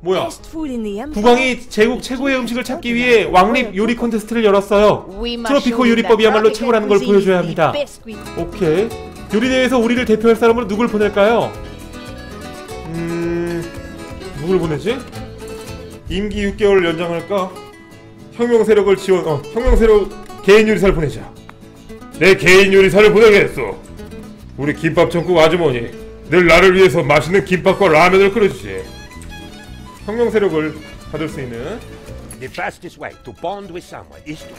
뭐야? 국왕이 제국 최고의 음식을 찾기 위해 왕립 요리 콘테스트를 열었어요. 트로피코 요리법이야말로 최고라는 걸 보여줘야 합니다. 오케이. 요리 대회에서 우리를 대표할 사람으로 누굴 보낼까요? 음... 누굴 보내지? 임기 6개월 연장할까? 혁명 세력을 지원... 어, 혁명 세력 개인 요리사를 보내자. 내 개인 요리사를 보내겠소. 우리 김밥 천국 아주머니. 늘 나를 위해서 맛있는 김밥과 라면을 끓여주지. 혁명 세력을 받을 수 있는 The fastest way to bond with someone is to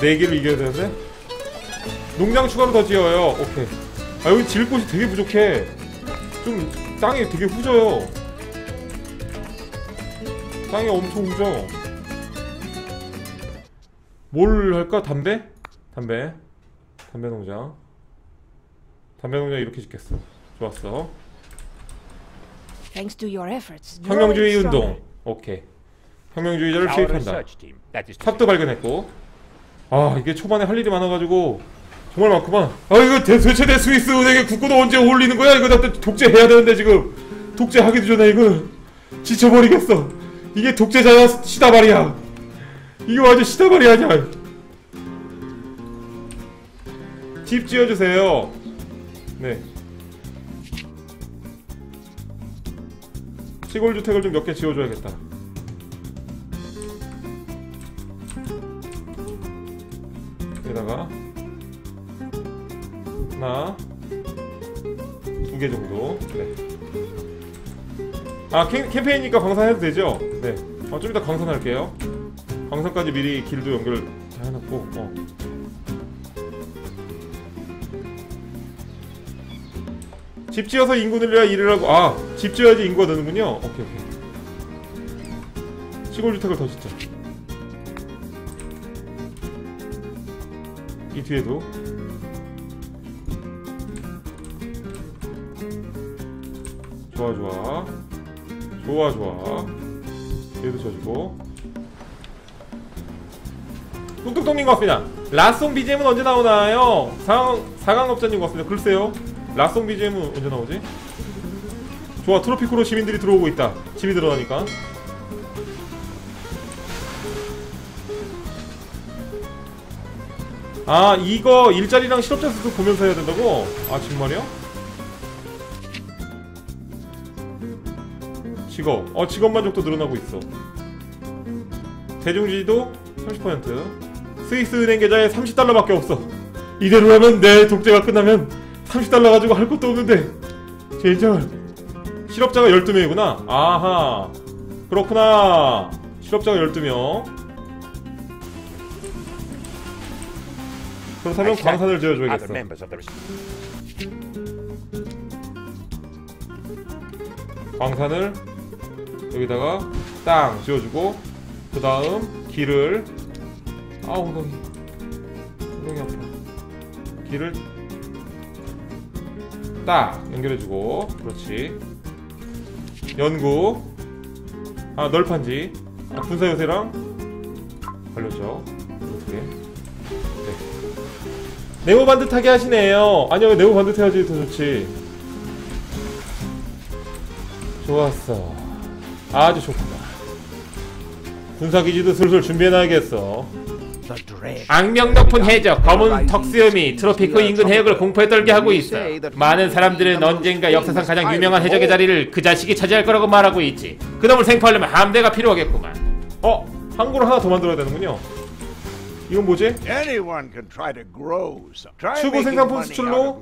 네 개를 이겨야 되는데 농장 추가로 더 지어요. 오케이. 아 여기 지을 곳이 되게 부족해. 좀 땅이 되게 후져요. 땅이 엄청 후져. 뭘 할까? 담배? 담배. 담배 농장. 담배 농장 이렇게 짓겠어. 좋았어. Thanks to your efforts. 혁명주의 운동. 오케이. 혁명주의자를 투입한다. research team. That is to 탑도 발견했고 아 이게 초반에 할 일이 많아가지고 정말 많구만 아 이거 대, 도대체 내 스위스 은행에 국고도 언제 올리는 거야 이거 나또 독재해야 되는데 지금 독재하기도 전에 이거 지쳐버리겠어 이게 독재자야 시다발이야 이거 완전 시다발이 아니야 집 지어주세요 네 시골 주택을 좀 몇 개 지어줘야겠다 여기다가 하나 두 개 정도 네. 아 캠, 캠페인이니까 광산해도 되죠? 네. 어, 좀 이따 광산할게요 광산까지 미리 길도 연결 다 해놓고 어. 집 지어서 인구 늘려야 일을 하고 아 집 지어야지 인구가 느는군요. 오케이 오케이. 시골 주택을 더 짓자. 이 뒤에도. 좋아 좋아. 좋아 좋아. 얘도 쳐주고. 뚝뚝동님 같습니다. 라송 BGM은 언제 나오나요? 상, 사강업자님 같습니다. 글쎄요 라송 BGM은 언제 나오지? 좋아 트로피코로 시민들이 들어오고 있다 집이 들어가니까 아 이거 일자리랑 실업자 수도 보면서 해야 된다고? 아 정말이요? 직업 어 직업 만족도 늘어나고 있어 대중지지도 30% 스위스 은행 계좌에 30달러밖에 없어 이대로 하면 내 독재가 끝나면 30달러 가지고 할 것도 없는데. 제절 실업자가 12명이구나. 아하 그렇구나. 실업자가 12명. 그렇다면 광산을 지어줘야겠어. 광산을 여기다가 땅 지어주고 그 다음 길을 아 엉덩이. 엉덩이 아파 길을 딱 연결해주고 그렇지. 연구. 아 널판지. 아 군사 요새랑 관련죠. 어떻게? 네. 네모 반듯하게 하시네요. 아니요 네모 반듯해야지? 더 좋지. 좋았어. 아주 좋구나. 군사기지도 슬슬 준비해놔야겠어. 악명 높은 해적 검은 턱수염이 트로피코 인근 해역을 공포에 떨게 하고 있어. 많은 사람들은 언젠가 역사상 가장 유명한 해적의 자리를 그 자식이 차지할 거라고 말하고 있지. 그 놈을 생포하려면 함대가 필요하겠구만. 어? 항구를 하나 더 만들어야 되는군요. 이건 뭐지? 추구 생산품 수출로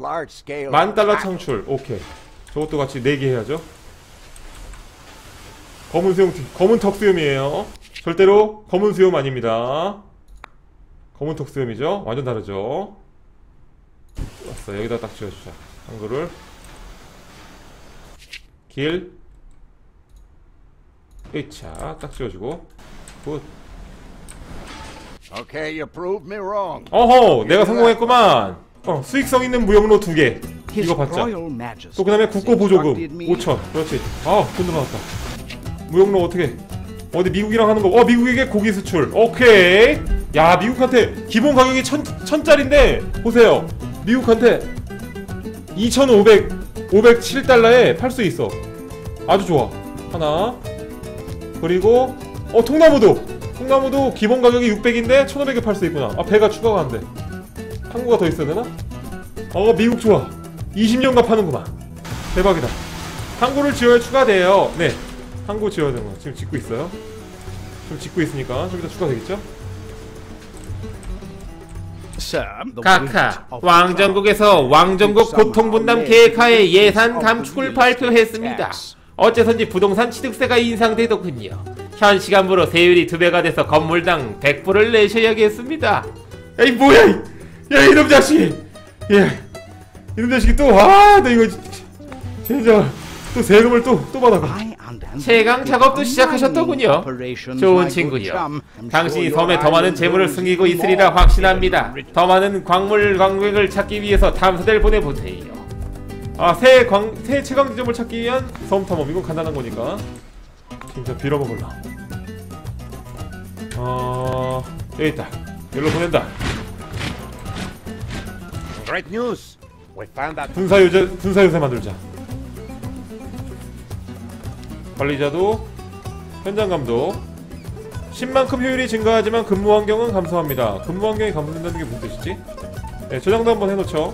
만 달러. 창출. 오케이. 저것도 같이 4개 해야죠. 검은 수염 검은 턱 수염이에요. 절대로 검은 수염 아닙니다 검은 턱 수염이죠? 완전 다르죠? 왔어. 여기다 딱 지어주자. 한글을. 길. 으차 딱 지어주고. 굿. Okay, you proved me wrong. 어허! 내가 성공했구만. 어 수익성 있는 무역로 두 개. 이거 받자 또 그 다음에 국고 보조금. 5천. 그렇지. 아 돈 들어갔다. 무역로 어떻게 어디 미국이랑 하는 거어 미국에게 고기 수출. 오케이. 야 미국한테 기본 가격이 천, 천짜린데 보세요. 미국한테 2,500 507달러에 팔 수 있어. 아주 좋아. 하나. 그리고 어 통나무도. 통나무도 기본 가격이 600인데 1500에 팔 수 있구나. 아 배가 추가가 안돼. 항구가 더 있어야 되나? 어 미국 좋아. 20년간 파는구만. 대박이다. 항구를 지어야 추가돼요. 네 항구 지어야 되는 거. 지금 짓고 있어요? 지금 짓고 있으니까 좀 이따 추가되겠죠? 카카 of 왕정국에서 왕정국 고통분담 계획하에 예산 감축을 발표했습니다. 어째선지 부동산 취득세가 인상되더군요. 현 시간부로 세율이 두 배가 돼서 건물당 100불을 내셔야겠습니다. 야이 뭐야 이, 야 이놈 자식 예 이놈 자식이 또아나 이거 진짜 또 세금을 또 또 받아가 That 작업도 시작하셨더군요. 좋은 친구요. 당신이 섬에 더 많은 재물을 숨기고 see 있으리라 확신합니다. 더 많은 광물 광맥을 찾기 위해서 탐사대를 보내보세요. 아 새 광, 새 최강 지점을 찾기 위한 섬 탐험 이건 간단한 거니까 진짜 빌어먹을라 어 여기 있다 여기로 보낸다 Great news! We found out 군사 요새 군사 요새 만들자 관리자도 현장 감독. 10만큼 효율이 증가하지만 근무 환경은 감소합니다. 근무 환경이 감소된다는 게 무슨 뜻이지? 네 저장도 한번 해놓죠.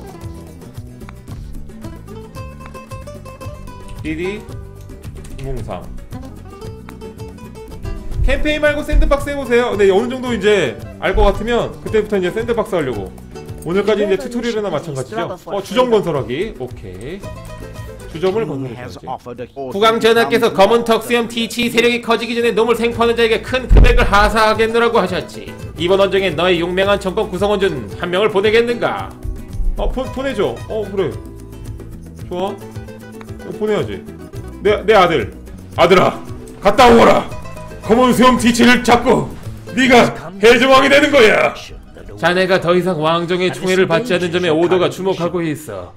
DD 003 캠페인 말고 샌드박스 해보세요. 네 어느 정도 이제 알 것 같으면 그때부터 이제 샌드박스 하려고. 오늘까지 이제 튜토리얼이나 마찬가지죠? 어 주점 건설하기. 오케이 주점을 a 국왕 전하께서 검은 턱수염 티치 세력이 커지기 전에 놈을 생포하는 자에게 큰 금액을 하사하겠노라고 하셨지. 이번 원정에 너의 용맹한 정권 구성원 중 한 명을 보내겠는가? 어 보, 보내줘. 어 그래. 좋아. 어, 보내야지. 내, 내 아들. 아들아 갔다 오거라. 검은 수염 티치를 잡고 네가 해적왕이 되는 거야 자네가 더 이상 왕정의 총애를 받지 않는 점에 오더가 주목하고 있어.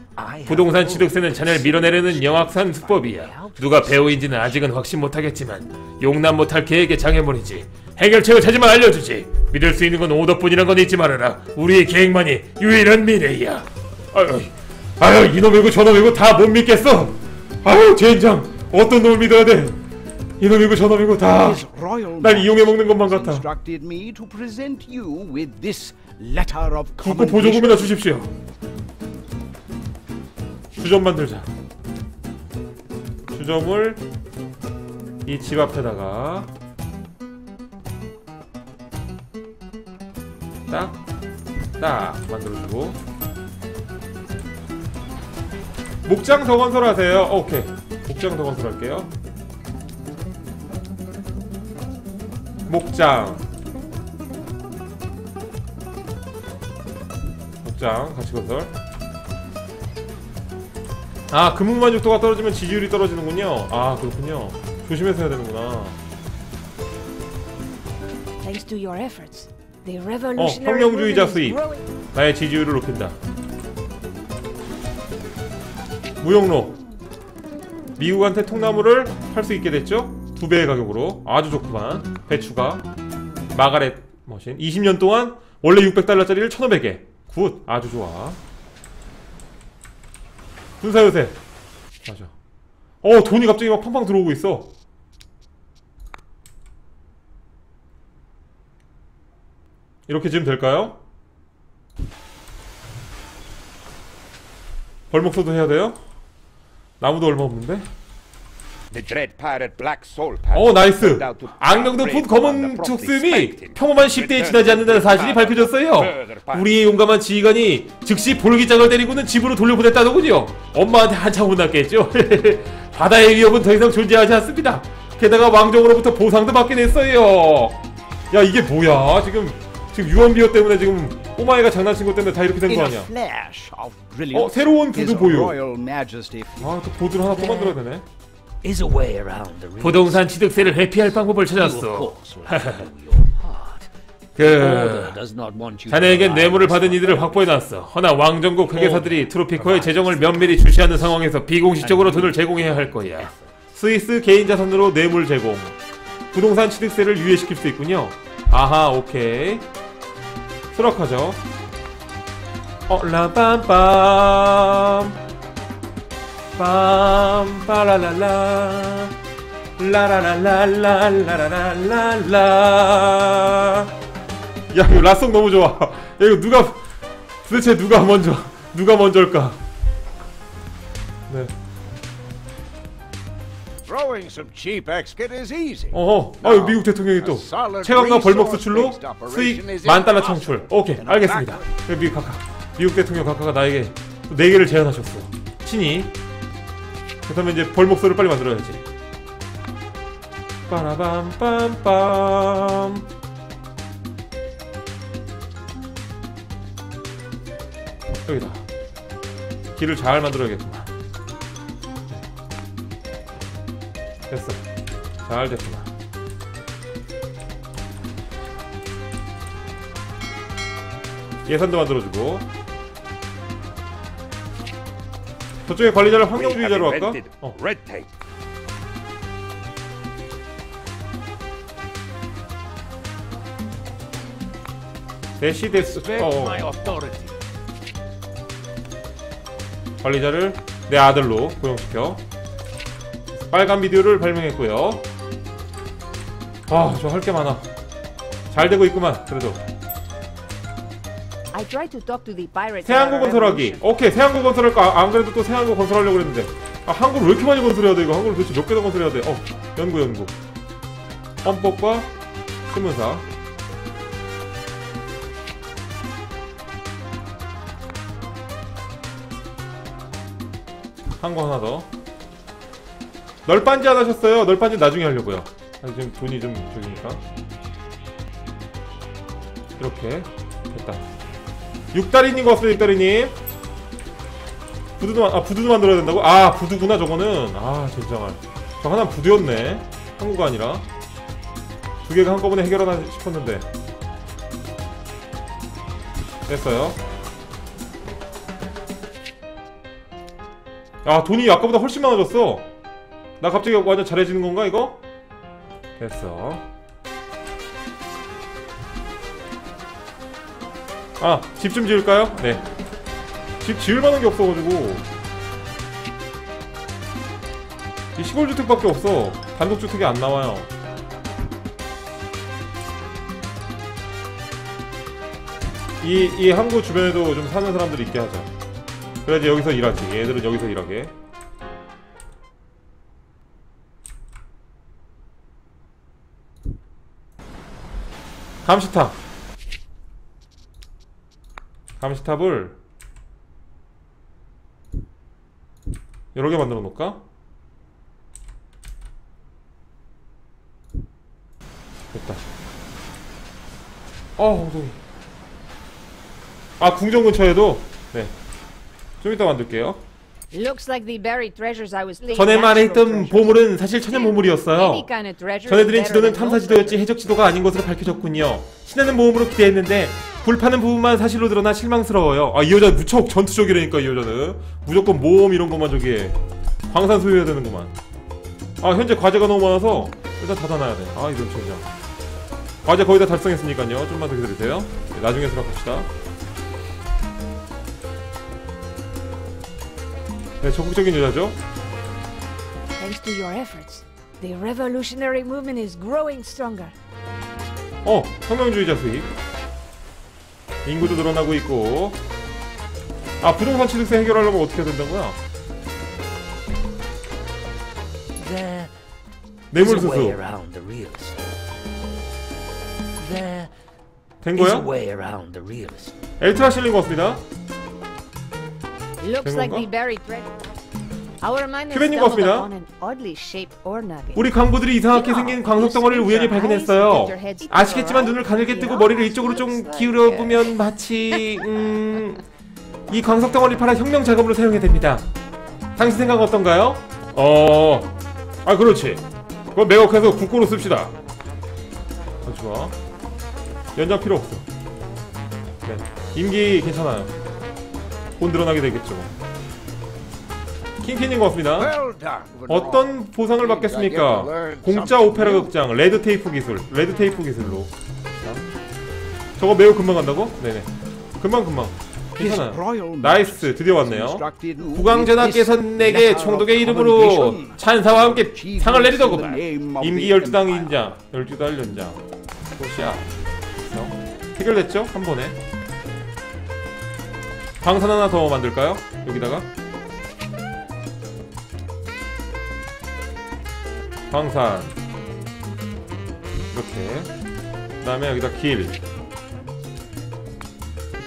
부동산 취득세는 자네를 밀어내려는 영악산 수법이야. 누가 배우인지는 아직은 확신 못하겠지만 용납 못할 계획의 장애물이지. 해결책을 찾으면 알려주지. 믿을 수 있는 건 오더뿐이란 건 잊지 말아라. 우리의 계획만이 유일한 미래야. 아유, 아유 이놈이고 저놈이고 다 못 믿겠어 아유 젠장 어떤 놈을 믿어야 돼 이놈이고 저놈이고 다 날 이용해 먹는 것만 같아 letter of commendation. 보조금이나 주십시오. 주점 만들자. 주점을 이 집 앞에다가 딱 딱 만들어주고. 목장 더 건설하세요. 어, 오케이. 목장 더 건설할게요. 목장 목장 같이 건설. 아 근무만족도가 떨어지면 지지율이 떨어지는군요. 아 그렇군요. 조심해서 해야 되는구나. Revolutionary 혁명주의자 수입. 나의 지지율을 높인다. 무역로 미국한테 통나무를 팔 수 있게 됐죠? 두 배의 가격으로. 아주 좋구만. 배추가. 마가렛 머신. 20년 동안 원래 600달러짜리를 1500에 굿 아주 좋아 군사 요새 맞아 어 돈이 갑자기 막 팡팡 들어오고 있어 이렇게 지으면 될까요? 벌목소도 해야 돼요? 나무도 얼마 없는데? 어 나이스. 악령도 푼 검은 prospecting. 평범한 10대에 지나지 않는다는 사실이 밝혀졌어요. 우리의 용감한 지휘관이 즉시 볼기장을 데리고는 집으로 돌려보냈다더군요. 엄마한테 한참 혼났겠죠. 바다의 위협은 더 이상 존재하지 않습니다. 게다가 왕정으로부터 보상도 받게 됐어요. 야 이게 뭐야? 지금 지금 유언비어 때문에 지금 꼬마애가 장난친 것 때문에 다 이렇게 된 거 아니야? 어 새로운 구두 보유. 아또 보드를 하나 또 만들어야 되네 부동산 취득세를 회피할 방법을 찾았어. 그 자네에겐 뇌물을 받은 이들을 확보해놨어. 허나 왕정국 회계사들이 트로피커의 재정을 면밀히 주시하는 상황에서 비공식적으로 돈을 제공해야 할 거야. 스위스 개인 자산으로 뇌물 제공. 부동산 취득세를 유예시킬 수 있군요. 아하 오케이. 수락하죠. 어 라빰빰 빰 빠라랄라. 라라라라라라라라라 야 이거 라송 너무 좋아. 야 이거 누가 도대체 누가 먼저 누가 먼저일까? 네. Throwing some cheap exkit is easy. 어허. 아유 미국 대통령이 또 최강과 벌목 수출로 수익 만 달러 창출. 오케이 알겠습니다. 그 미국 카카 미국 대통령 카카가 나에게 또 4개를 제안하셨어. 친히 그렇다면 이제 벌목소를 빨리 만들어야지. 빠라밤빰빰. 여기다. 길을 잘 만들어야겠구만. 됐어. 잘 됐구만. 예산도 만들어주고 저쪽에 관리자를 환경주의자로 할까? 어. 대시데스 어. 관리자를 내 아들로 고용시켜 빨간 비디오를 발명했고요 아저 할 게 많아 잘 되고 있구만 그래도 A 건설하기. 오케이 태양구 건설할까? 안 그래도 또 태양구 건설하려고 그랬는데. 아 한국을 왜 이렇게 많이 건설해야 돼? 이거 한국을 도대체 몇 개 더 건설해야 돼어 연구 연구. 헌법과 신문사. 한거 하나 더. 널빤지 안 하셨어요? 널빤지 나중에 하려고요. 아니 지금 돈이 좀 저기니까. 이렇게 됐다 육다리님 고맙습니다 육다리님. 부두도 만- 아 부두도 만들어야 된다고? 아 부두구나 저거는. 아 진정할 저 하나는 부두였네. 한국가 아니라. 두 개가 한꺼번에 해결하나 싶었는데. 됐어요. 아 돈이 아까보다 훨씬 많아졌어. 나 갑자기 완전 잘해지는 건가 이거? 됐어 아 집 좀 지을까요? 네. 집 지을 만한 게 없어가지고. 이 시골 주택밖에 없어. 단독 주택이 안 나와요. 이, 이 항구 주변에도 좀 사는 사람들이 있게 하자. 그래야지 여기서 일하지. 얘들은 여기서 일하게. 감시탑 감시탑을 여러 개 만들어 놓을까? 됐다. 어, 엉덩이. 아, 궁전 근처에도? 네. 좀 이따 만들게요. 전에 말했던. 보물은 사실 천연 보물이었어요. 전해드린 지도는 탐사 지도였지. 해적 지도가 아닌 것으로 밝혀졌군요. 신하는 모험으로 기대했는데 불파는 부분만 사실로 드러나 실망스러워요. 아 이 여자 무척 전투적이라니까 이 여자는 무조건 모험 이런 것만 저기 광산 소유해야 되는구만. 아 현재 과제가 너무 많아서 일단 닫아놔야 돼. 아 이런 젠장. 과제 거의 다 달성했으니까요. 좀만 더 기다리세요. 네, 나중에 수락합시다. 네 적극적인 여자죠. Thanks to your efforts, the revolutionary movement is growing stronger. 어, 혁명주의자 수입. 인구도 늘어나고 있고. 아, 부동산 취득세 해결하려면 어떻게 해야 된다는 거야? There 뇌물 수수. 된 거야? 엘트라 실린 것 같습니다. 된 건가? 큐베님 고맙습니다. 우리 강부들이 이상하게 생긴 광석 덩어리를 우연히 발견했어요. 아시겠지만 눈을 가늘게 뜨고 머리를 이쪽으로 좀 기울여 보면 마치 음, 이 광석 덩어리를 팔아 혁명 자금으로 사용해야 됩니다. 당신 생각 어떤가요? 어, 아 그렇지. 그건 매각해서 국고로 씁시다. 아, 좋아. 연장 필요 없어. 네, 임기 괜찮아요. 돈 늘어나게 되겠죠. 고맙습니다. Well done. 어떤 보상을 받겠습니까? 공짜 오페라 극장 레드 테이프 기술 레드 테이프 기술로 자. 저거 매우 금방 간다고? 네네 금방 금방 His 괜찮아요. Royal 나이스 드디어 왔네요. 국왕전하께서 내게 총독의 이름으로. 찬사와 함께 상을 내리더구만. 임기 the 12당 Empire. 인장, 12달 연장. 도시야. 해결됐죠? 한 번에. 방산 하나 더 만들까요? 여기다가. 방산. 이렇게. 그 다음에 여기다 길.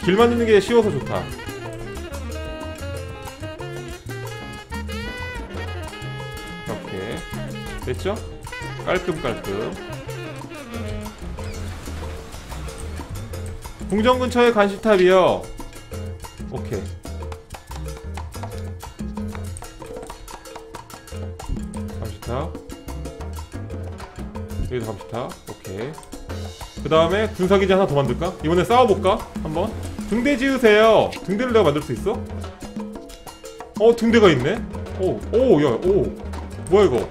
길 만드는 게 쉬워서 좋다. 이렇게. 됐죠? 깔끔깔끔. 궁정 근처에 간식탑이요. 오케이. 여기도 감시탑. 오케이. 그 다음에 군사기지 하나 더 만들까? 이번에 싸워볼까? 한번. 등대 지으세요. 등대를 내가 만들 수 있어? 어, 등대가 있네? 오, 오, 야, 오. 뭐야, 이거?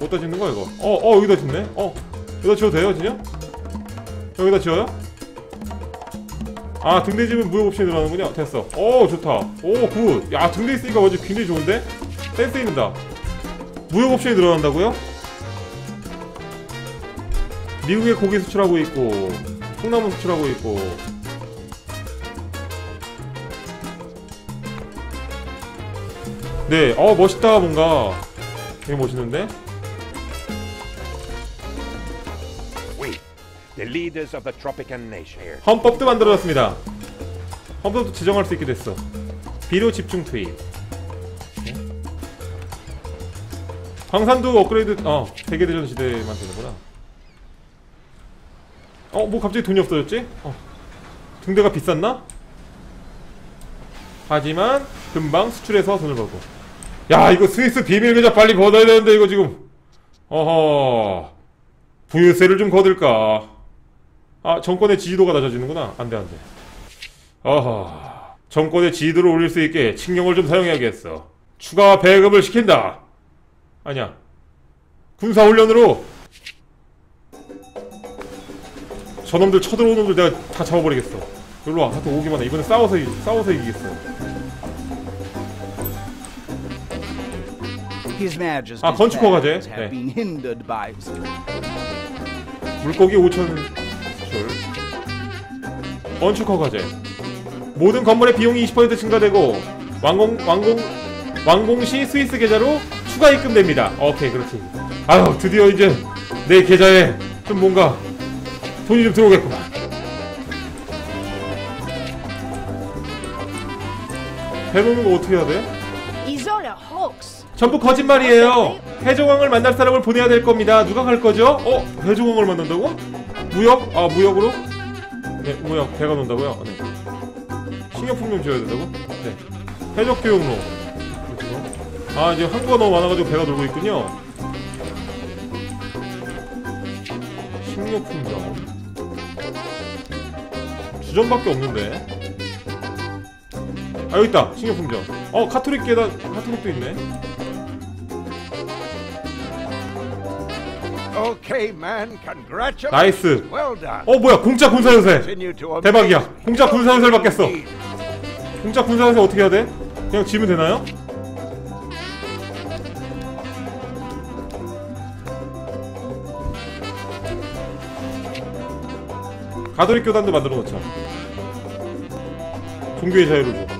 어디다 짓는 거야, 이거? 어, 어, 여기다 짓네? 어, 여기다 지어도 돼요, 진짜? 여기다 지어요? 아 등대 지면 무역 옵션이 들어가는군요 됐어 오 좋다 오굿야 등대 있으니까 완전 굉장히 좋은데 센스 있는다 무역 옵션이 들어간다고요? 미국에 고기 수출하고 있고 콩나물 수출하고 있고 네 어 멋있다 뭔가 되게 멋있는데 We, the leaders of the Tropican nation here, 헌법도 만들어졌습니다. 헌법도 지정할 수 있게 됐어. 비료 집중 투입. 네. 광산도 업그레이드 어 세계대전 시대만 되는구나. 어 뭐 갑자기 돈이 없어졌지? 어 등대가 비쌌나? 하지만 금방 수출해서 돈을 벌고. 야 이거 스위스 비밀 계좌 빨리 걷어야 되는데 이거 지금. 어허 부유세를 좀 거둘까. 아 정권의 지지도가 낮아지는구나 안돼 안돼 어허 정권의 지지도를 올릴 수 있게 칙령을 좀 사용해야겠어 추가 배급을 시킨다 아니야 군사훈련으로 저놈들 쳐들어오는 놈들 내가 다 잡아버리겠어 일로 와 하여튼 오기만 해 이번에 싸워서 이- 싸워서 이기겠어 아, 건축 허 가제. plans have 네. 물고기 5천 줄 건축 허 가제 모든 건물의 비용이 20% 증가되고 완공 완공 완공 시 스위스 계좌로 추가 입금됩니다. 오케이 그렇지. 아유 드디어 이제 내 계좌에 좀 뭔가 돈이 좀 들어오겠구만. 해놓는 거 어떻게 해야 돼? 전부 거짓말이에요. 해적왕을 만날 사람을 보내야 될 겁니다. 누가 갈 거죠? 어? 해적왕을 만난다고? 무역? 아 무역으로? 네 무역 배가 논다고요? 네. 식료품 좀 지어야 된다고? 네. 해적 교육로. 아 이제 항구가 너무 많아가지고 배가 돌고 있군요. 식료품점. 주점밖에 없는데. 아 여기 있다 식료품점. 어 카톨릭 계단 카톨릭도 있네. 나이스. 어 뭐야 공짜 amaze 대박이야. 공짜 군사요새를 받겠어. 공짜 군사요새 어떻게 해야 돼? 그냥 지면 되나요? 가톨릭 교단도 만들어 놓자 종교의 자유를 줘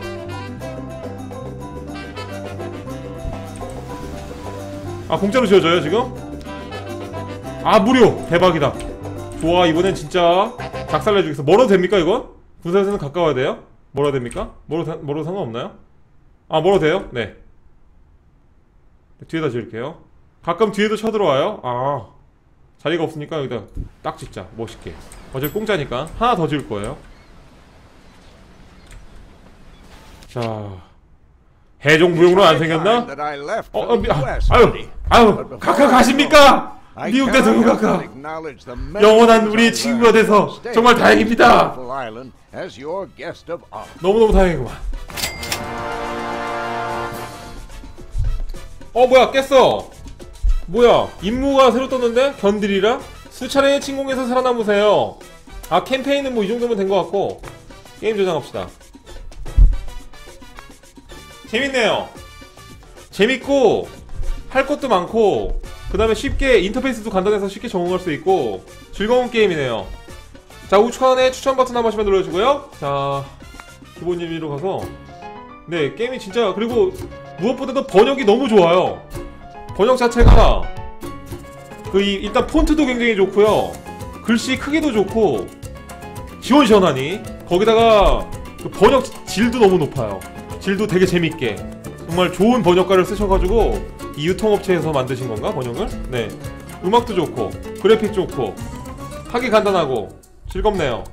아, 공짜로 지어져요, 지금? 아, 무료! 대박이다. 좋아, 이번엔 진짜 작살내주겠어. 멀어도 됩니까, 이거? 군사에서는 가까워야 돼요? 멀어도 됩니까? 멀어, 멀어 상관없나요? 아, 멀어도 돼요? 네. 뒤에다 지을게요. 가끔 뒤에도 쳐들어와요? 아. 자리가 없으니까 여기다 딱 짓자. 멋있게. 어차피 공짜니까. 하나 더 지을 거예요. 자. 해종 무용으로 안 생겼나? 어, 어, 미, 아, 아유. 아유, 각하 가십니까? 미국 대통령 the 영원한 우리 친구가 돼서 정말 다행입니다. 너무너무 다행이구만. 어, 뭐야, 깼어. 뭐야, 임무가 새로 떴는데? 견딜이라? 수차례의 침공에서 살아남으세요. 아, 캠페인은 뭐 이 정도면 된 것 같고, 게임 저장합시다. 재밌네요. 재밌고 할 것도 많고 그 다음에 쉽게 인터페이스도 간단해서 쉽게 적응할 수 있고 즐거운 게임이네요. 자 우측에 추천 버튼 한 번씩만 눌러주고요. 자 기본 예비로 가서 네 게임이 진짜 그리고 무엇보다도 번역이 너무 좋아요. 번역 자체가 그 이- 일단 폰트도 굉장히 좋고요. 글씨 크기도 좋고 시원시원하니 거기다가 그 번역 질도 너무 높아요. 질도 되게 재밌게 정말 좋은 번역가를 쓰셔가지고 이 유통업체에서 만드신 건가 번역을? 네 음악도 좋고 그래픽 좋고 하기 간단하고 즐겁네요.